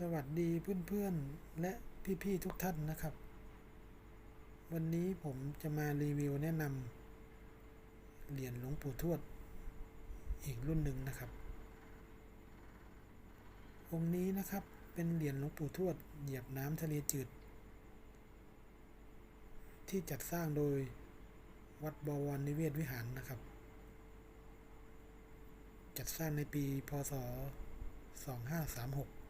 สวัสดีเพื่อนๆ และพี่ๆทุกท่านนะครับ วันนี้ผมจะมารีวิวแนะนำเหรียญหลวงปู่ทวด อีกรุ่นหนึ่งนะครับ องค์นี้นะครับเป็นเหรียญหลวงปู่ทวด เหยียบน้ำทะเลจืด ที่จัดสร้างโดยวัดบวรนิเวศวิหารนะครับ จัดสร้างในปีพศ2536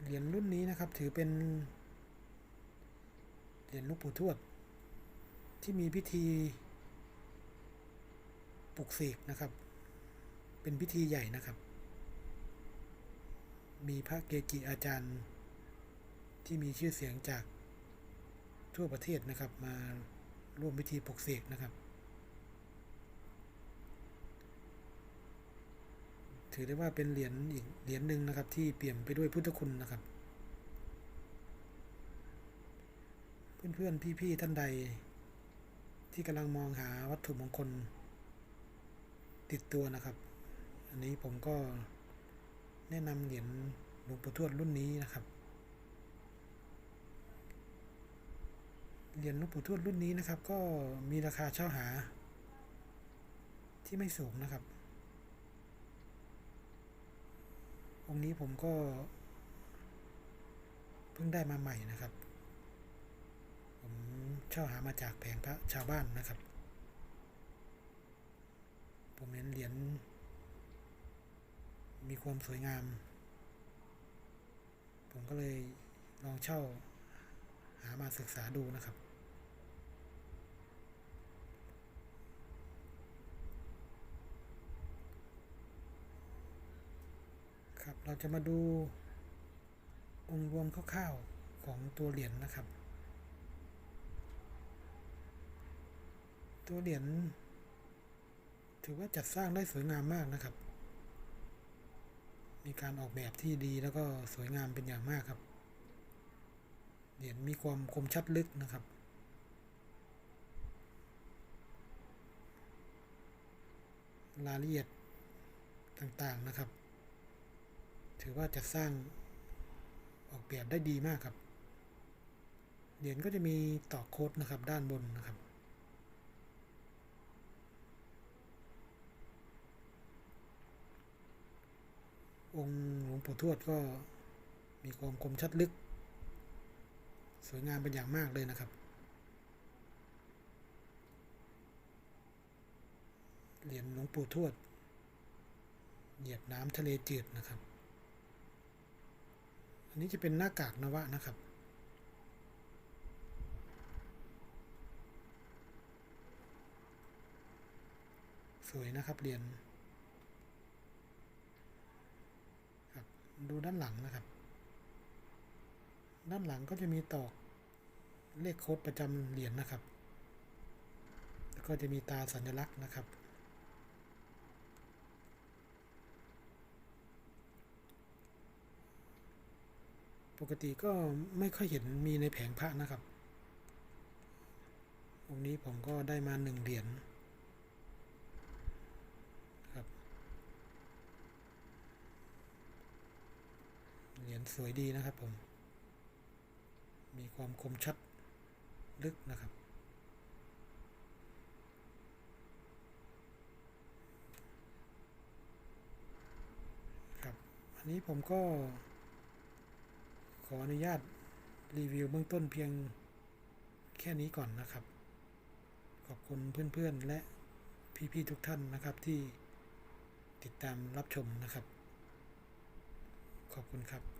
เหรียญรุ่นนี้นะครับถือเป็น เหรียญลูกปู่ทวด ที่มีพิธีปลุกเสกนะครับ เป็นพิธีใหญ่นะครับ มีพระเกจิอาจารย์ ที่มีชื่อเสียงจากทั่วประเทศนะครับ มาร่วมพิธีปลุกเสกนะครับ ถือได้ว่าเป็นเหรียญอีกเหรียญหนึ่งนะครับ ที่เปี่ยมไปด้วยพุทธคุณนะครับ เพื่อนๆพี่ๆท่านใด ที่กำลังมองหาวัตถุมงคล ติดตัวนะครับ อันนี้ผมก็แนะนำเหรียญหลวงปู่ทวดรุ่นนี้นะครับเหรียญหลวงปู่ทวดรุ่นนี้นะครับ ก็มีราคาเช่าหาที่ไม่สูงนะครับ องค์นี้ผมก็ เพิ่งได้มาใหม่นะครับ ผมเช่าหามาจากแผงพระชาวบ้านนะครับ ผมเห็นเหรียญมีความสวยงาม ผมก็เลยลองเช่าหามาศึกษาดูนะครับ ครับ เราจะมาดูองค์รวมคร่าวๆของตัวเหรียญนะครับ ตัวเหรียญถือว่าจัดสร้างได้สวยงามมากนะครับ มีการออกแบบที่ดีแล้วก็สวยงามเป็นอย่างมากครับ เหรียญมีความคมชัดลึกนะครับรายละเอียดต่างๆนะครับ ถือว่าจัดสร้างออกแบบได้ดีมากครับ เหรียญก็จะมีต่อโค้ดนะครับด้านบนนะครับ องค์หลวงปู่ทวดก็มีความคมชัดลึก สวยงามเป็นอย่างมากเลยนะครับ เหรียญหลวงปู่ทวด เหยียบน้ำทะเลจืดนะครับ อันนี้จะเป็นหน้ากากนวะนะครับ สวยนะครับเหรียญครับดูด้านหลังนะครับ ด้านหลังก็จะมีตอกเลขโค้ดประจำเหรียญนะครับ แล้วก็จะมีตาสัญลักษณ์นะครับ ปกติก็ไม่ค่อยเห็นมีในแผงพระนะครับองค์นี้ผมก็ได้มาหนึ่งเหรียญครับ เหรียญสวยดีนะครับผม มีความคมชัดลึกนะครับครับอันนี้ผมก็ ออนุญาตรีวิวเบื้องต้นเพียงแค่นี้ก่อนนะครับ ขอบคุณเพื่อนๆและพี่ๆทุกท่านนะครับที่ติดตามรับชมนะครับ ขอบคุณครับ